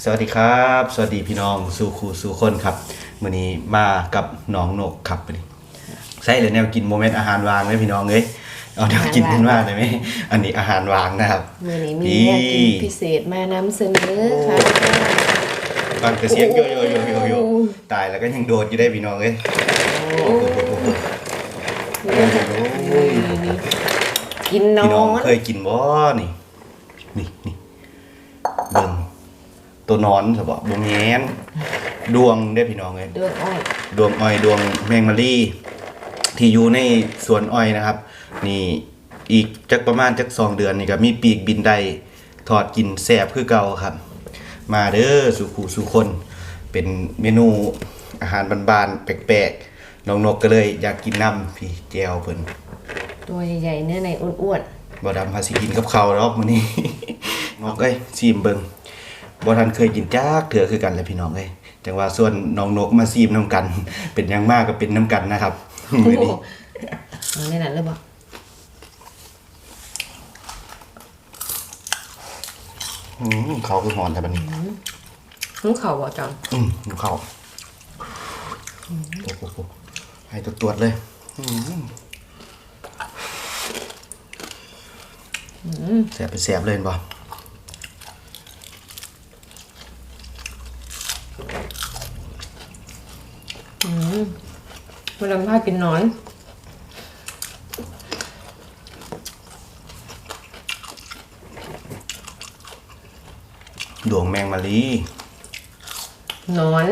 สวัสดีครับ สวัสดีพี่น้องสู่ครูสู่คนครับมื้อนี้มากับน้องนกครับมื้อนี้ใช่เลยแนวกินโมเมนต์อาหารวางไหมพี่น้องเอ้ยเอาแนวกินขึ้นมาได้ไหมอันนี้อาหารวางนะครับมื่อนี้มีแนวกินพิเศษมานำเสนอค่ะฟังแต่เสียงโยโยโยโยโยตายแล้วก็ยังโดดอยู่ได้พี่น้องเอ้ยโอ้โหกินนอพี่น้องนเคยกินบ่นี่นี่นี่เบิ่ง ตัวนอนสบบ่แม่นดวงเด้อพี่น้องเอ้ยเดือดอ้อยดวงอ้อยดวงแมงมะลี่ที่อยู่ในสวนอ้อยนะครับ นี่อีกจักประมาณจักสองเดือนนี่ก็มีปีกบินได้ทอดกินแซ่บคือเก่าครับ มาเด้อสุขูสุคน เป็นเมนูอาหารบานๆแปลกๆน้องนกก็เลยอยากกินน้ำพี่แจวเพิ่นตัวใหญ่ๆเนื้อในอ้วนบ่ดำพาสิกินกับข้าวดอกมื้อนี้นกเอ้ยซีมเบิ่ง บ่ทันเคยกินจักเถื่อคือกันแหละพี่น้องเอ้ยจังว่าส่วนน้องนกมาซีมนํกัน เป็นหยังมากก็เป็นน้ำกันนะครับๆมื้อนี้เอาในนั้นเลยบ่อืมเขาคือหอนแต่บัดนี้ลูกเขาบ่จังอืมดูเขาโอ้โหให้ตัวตรวจเลยอืมแสบไปแสบเลยเห็นบ่เวลาพากินนอนดวงแมงมะลีนอน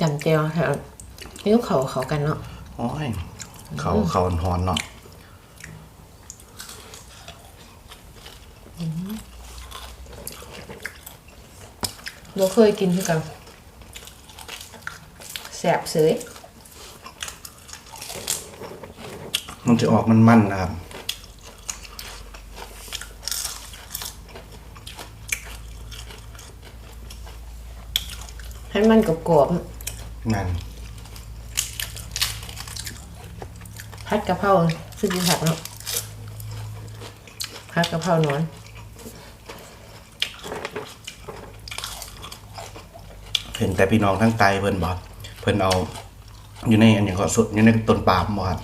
จำเจียวแถวนี่ลูกเขาเขากันเนาะโอ้ยเขาเขาหอนเนาะ เราเคยกินคือกันแสบเสยมันจะออกมันๆนะครับ ให้มันกรอบนั่นๆพัดกะเพราซึ่งกินผักเนาะพัดกะเพรานอน เห็นแต่พี่น้องทั้งไตเพิ่นบอกเพิ่นเอา อยู่ในอันนี้ก็สุดอยู่ในต้นปาล์มบ่ครับ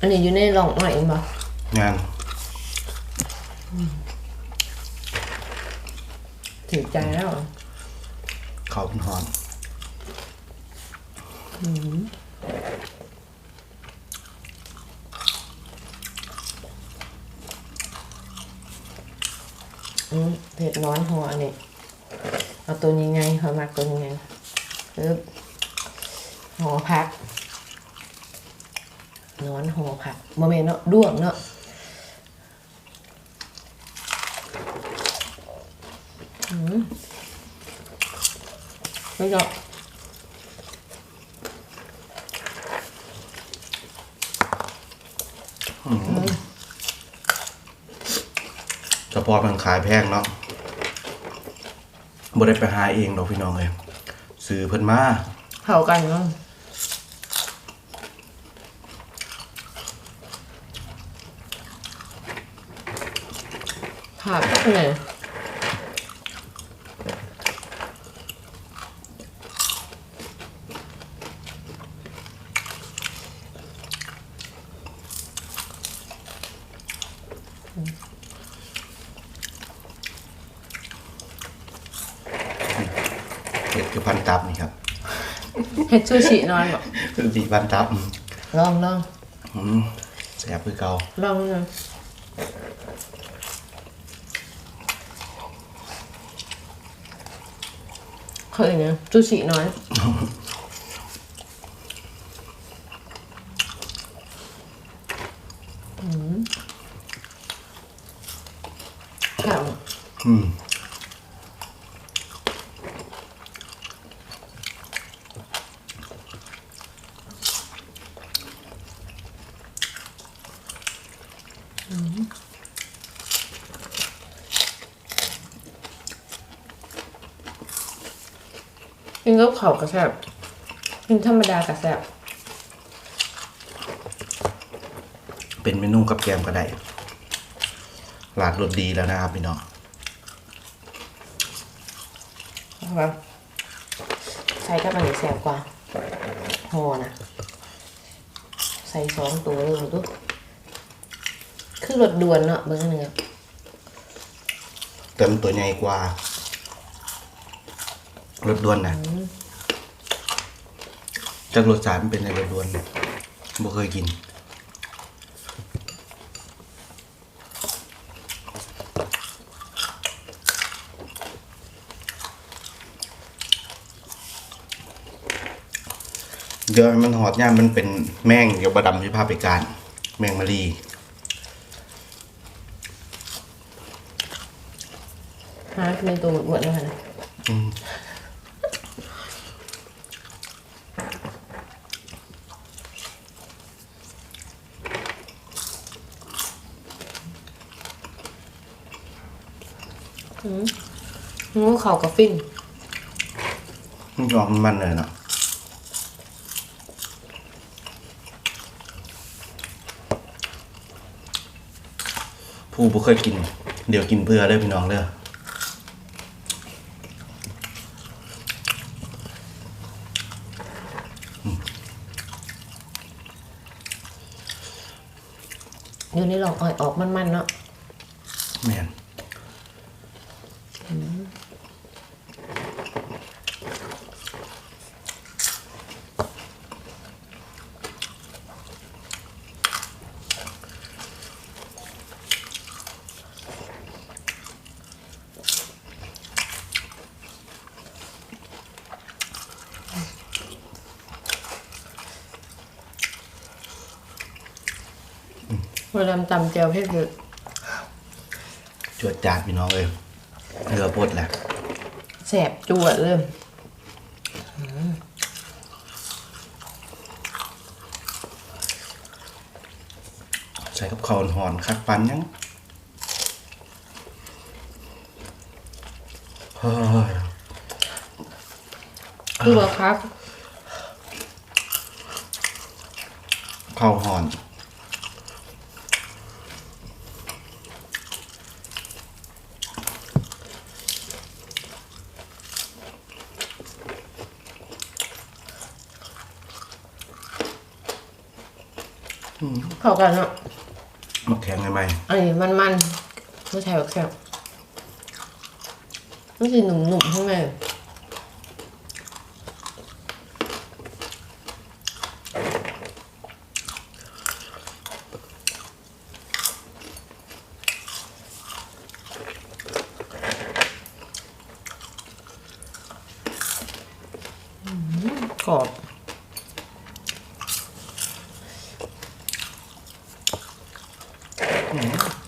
อันนี้อยู่ในร่องอ้อยเองบ่งานถือใจแล้วเขาเป็นหอนอืมเผ็ดร้อนหัวอันนี้ เอาตัวยังไงเขามักตัวยังไงปึ๊บห่อผักร้อนห่อผักโมเมนเนาะด้วงเนาะอืมไม่เนาะเฉพาะมันขายแพงเนาะ บ่ได้ไปหาเองดอกพี่น้องเลยซื้อเพิ่นมาเผากันเนาะผักเนี่ย เห็ดคือพันตับนี่ครับ เฮ็ดซูชินอนบอกดีพันตับลองลองอืมแซ่บคือเก่าลองหน่อยเคยเนี่ยซูชิน้อย อืมครับอืม กินกับขาวกระแซบกินธรรมดากระแซบเป็นเมนูกับแกมก็ได้หลากรสดีแล้วนะครับพี่น้องนะคะใส่กับอันนี้แสบกว่าหอนะ ใส่สองตัวเลยดู คือรถด่วนเนาะเบอร์หนึ่งอะเต็มนตัวใหญ่กว่ารถด่วนนะจากรสชาติมันเป็นในรถด่วนบ่เคยกินเดี๋ยวให้มันหอดย่ามมันเป็นแม่งเดี๋ยวบดำที่ภาพไปการ แมงมะ ลีฮะเป็นตัวอ้วนๆเลยค่ะนะอืมงูเข่ากับฟินมันยอมมันเลยเนาะผู้บ่เคยกิน เดี๋ยวกินเพื่อเด้อพี่น้องเด้อ อยู่ในหลอกอ่อยออกมันๆเนาะ แม่น เวลาตำแจวเผ็ดคือจวดจาดพี่น้องเลยเรือปดแหละแสบจวดเลยใส่กับข้าวหอนคักปันยังเฮ้ยคือว่าครับข้าวหอน เข้ากันเนาะมาแข็งใหม่อันนี้มันมันๆไม่ใช่แบบแซ่บมันคือหนุ่มๆข้างในกรอบ ๆ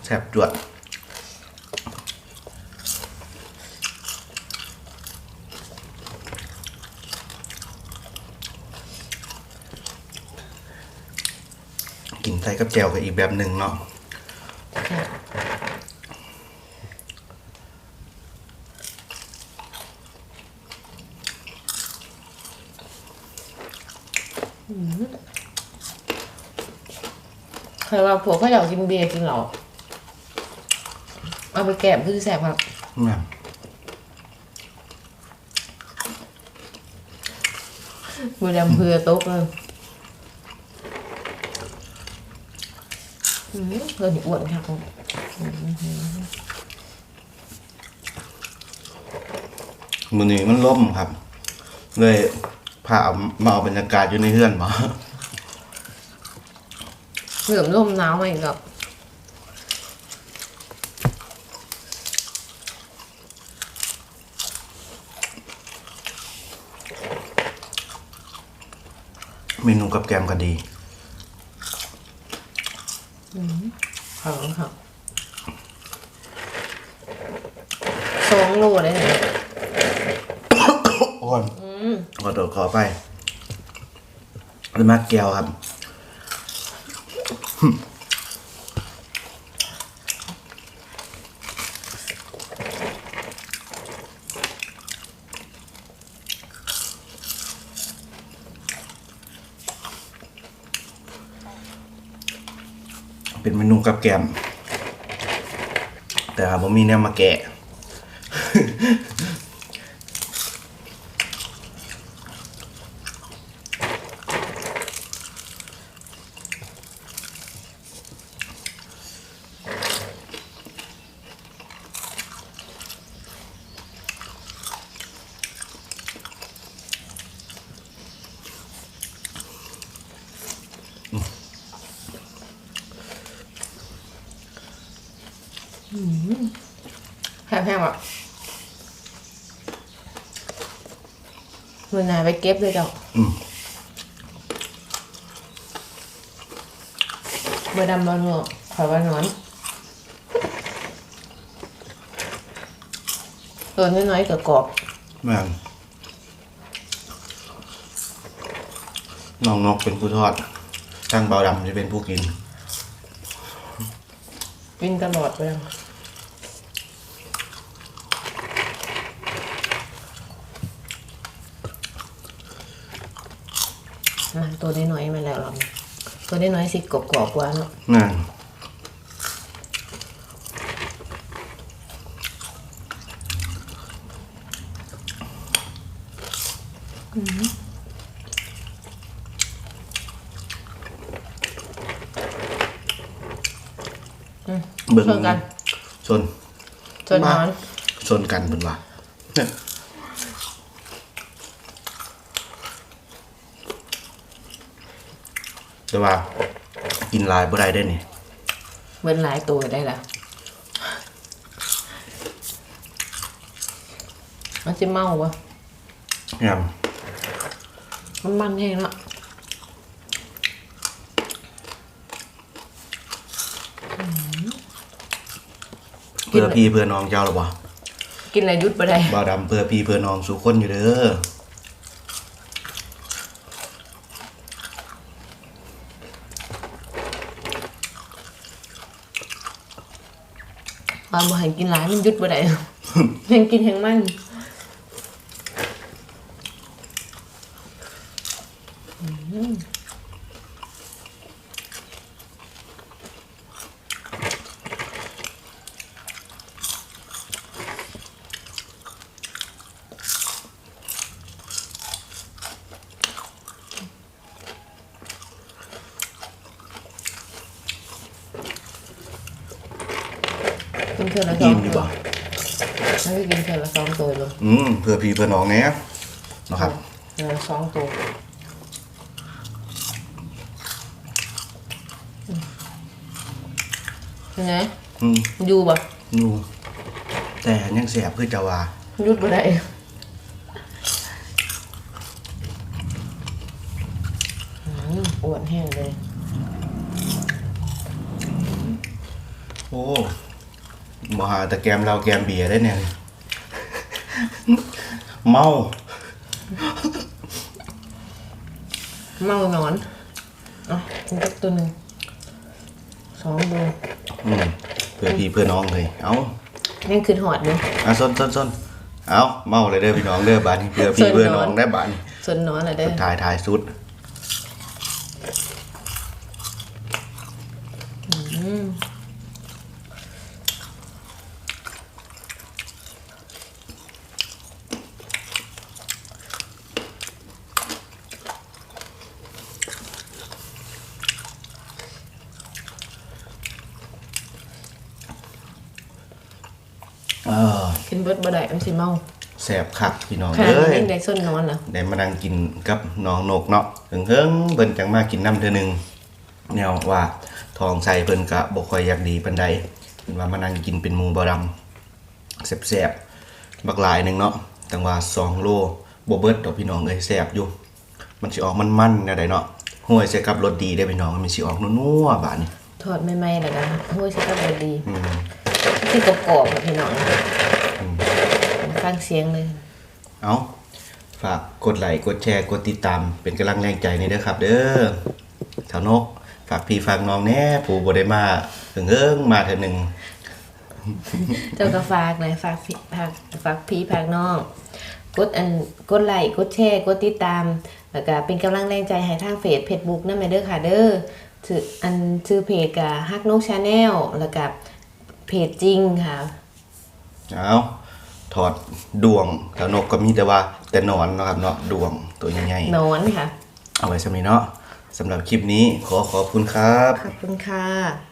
แซ่บจวดกินใส่กับแจวกับอีกแบบหนึ่งเนาะแซ่บอืมใครว่าผัวเขาอยากกินเบียร์กินเหล้า เอาไปแกะคือแสบครับแม่มือดำเพื่อโต๊ะเลยอืมเพื่อนอ้วนค่ะคุณมือนี้มันล่มครับ เลยพาเอามาเอาบรรยากาศอยู่ในเฮือนมาเหลื่อมร่มหนาวมาอีกแเมนูกับแกมก็ดีค่ะค่ะสองโลได้ไหนโอ้ยขอโทษขอไปเลยมาแก้วครับ เป็นเมนูกับแกม แต่ผมมีแนวมาแกะ แห้งๆอะมือนายไปเก็บเลยเจ้าอืมเบอร์ดำบอลเนอะขอยว่านอนตัวน้อยๆกับกรอบแม่งน้องนกเป็นผู้ทอดทางเบาดำจะเป็นผู้กิน กินตลอดไปแล้ว มันตัวน้อยๆมาแล้วหรอตัวน้อยๆสิกรอบๆกว่าเนาะนั่นเบิ่งชนกันชนชนนอน ชนกันเป็นว่าเนี่ย แต่ว่ากินหลายบ่ได้ได้นี่เบิ้นหลายตัวได้ละมันจะเมาปะยมันมันแห้งเนาะำเพื่อพี่เพื่อน้องเจ้าหรอวะกินอะไรยุดไปได้ บ่าวดำเพื่อพี่เพื่อน้องสู่คนอยู่เด้อ ตอนบ่ให้กินหลายมันยุดไปได้ ยังกินแห้งมัน เท่าละสออิ่งมอยู่ตัวบ่แล้วก็กินเท่าละสองตัวเลยอืมเพื่อพี่เพื่อน้องแน่นะครับ เท่าละสองตัวอืมเป็นไงอืมอยู่บ่นูแต่ยังแสบคือจะว่ายุดบ่ได้อืมปวดแห้งเลย โอ้ บ่หาแต่แกมเราแกมเบียร์ได้เนี่ยเมา เมานอนอะกินสักตัวหนึ่งสองตัวอืมเพื่อพี่เพื่อน้องเลยเอายังคืนหอดเลยอะส้นส้นส้นเอาเมาเลยเด้อพี่น้องเด้อบานนี้เพื่อพี่ส้นเพื่อน้องนอนได้บานส่วนนอนอะไรได้สุดท้ายท้ายสุด เออ กิน เบิดบ่ได้มันสิเมาแสบคักพี่น้องขนาดเอ้มันยยังได้ส่วนนอนเหรอได้มานั่งกินกับน้องนกเนาะถึงเฮิงเพิ่นจังมากินน้ำเทื่อหนึงแนวว่าทองใส่เพิ่นก็บ่ค่อยอยากดีปานใดเพิ่นว่ามานั่งกินเป็นหมูบ่ดำแซ่บๆบักหลายหนึงเนาะตั้งว่า2โลบ่เบิดดอกพี่น้องเอ้ยแซ่บอยู่ มันสิออกมันๆแนวใดเนาะห้วยใส่กับรสดีได้อพี่น้องมันสิออกนัวๆบาดนี้ทอดใหม่ๆแล้วกันห้วยสิก็บ่ดีอืมที่กรอบๆอะพี่น้อง ฟังเสียงเลย เอาฝากกดไลค์กดแชร์กดติดตาม เป็นกำลังแรงใจนี่เด้อครับ เด้อสาวนก ฝากพี่ฝากน้องแน่ผู้บ่ได้มาถึงเอิงมาเทื่อหนึงเจ้าก็ฝากหน่อยฝากพี่ฝากฝากพี่ฝากน้องกดอันกดไลค์กดแชร์กดติดตามแล้วก็เป็นกำลังแรงใจให้ทางเฟซเฟซบุ๊กนั่นแม่เด้อค่ะเด้อชื่ออันชื่อเพจกับฮักนกชาแนลแล้วกับเพจจริงค่ะ เอา ถอดดวงแล้วนกก็มีแต่ว่าแต่หนอนเนาะครับเนาะดวงตัวใหญ่นอนค่ะ ๆเอาไว้สำนี้เนาะสำหรับคลิปนี้ขอขอบคุณครับ ขอบคุณค่ะ